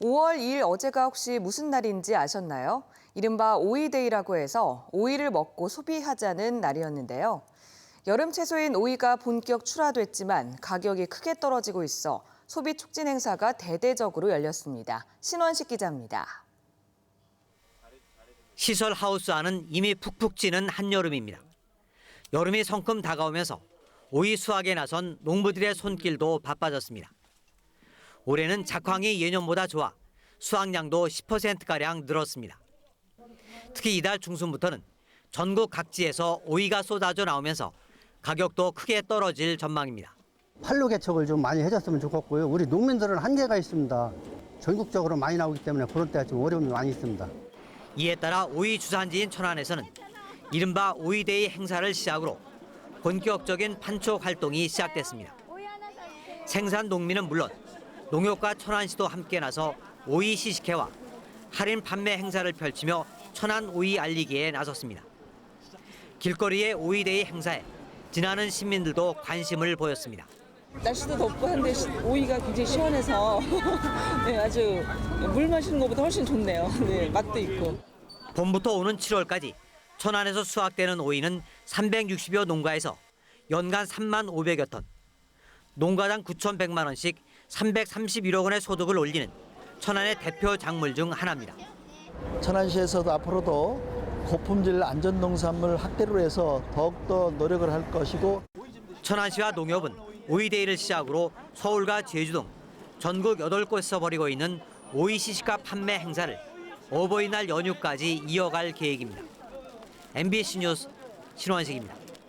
5월 2일 어제가 혹시 무슨 날인지 아셨나요? 이른바 오이데이라고 해서 오이를 먹고 소비하자는 날이었는데요. 여름 채소인 오이가 본격 출하됐지만 가격이 크게 떨어지고 있어 소비 촉진 행사가 대대적으로 열렸습니다. 신원식 기자입니다. 시설 하우스 안은 이미 푹푹 찌는 한여름입니다. 여름이 성큼 다가오면서 오이 수확에 나선 농부들의 손길도 바빠졌습니다. 올해는 작황이 예년보다 좋아 수확량도 10%가량 늘었습니다. 특히 이달 중순부터는 전국 각지에서 오이가 쏟아져 나오면서 가격도 크게 떨어질 전망입니다. 판로 개척을 좀 많이 해줬으면 좋겠고요. 우리 농민들은 한계가 있습니다. 전국적으로 많이 나오기 때문에 그런 때가 좀 어려움이 많이 있습니다. 이에 따라 오이 주산지인 천안에서는 이른바 오이데이 행사를 시작으로 본격적인 판촉 활동이 시작됐습니다. 생산 농민은 물론 농협과 천안시도 함께 나서 오이 시식회와 할인 판매 행사를 펼치며 천안 오이 알리기에 나섰습니다. 길거리의 오이데이 행사에 지나는 시민들도 관심을 보였습니다. 날씨도 덥고 한데 시- 오이가 굉장히 시원해서 네, 아주 물 마시는 것보다 훨씬 좋네요. 네, 맛도 있고. 봄부터 오는 7월까지 천안에서 수확되는 오이는 360여 농가에서 연간 3만 500여 톤, 농가당 9,100만 원씩 331억 원의 소득을 올리는 천안의 대표 작물 중 하나입니다. 천안시에서도 앞으로도 고품질 안전농산물 확대로 해서 더욱더 노력을 할 것이고 천안시와 농협은 오이데이를 시작으로 서울과 제주 등 전국 8곳에서 벌이고 있는 오이 시식과 판매 행사를 어버이날 연휴까지 이어갈 계획입니다. MBC 뉴스 신원식입니다.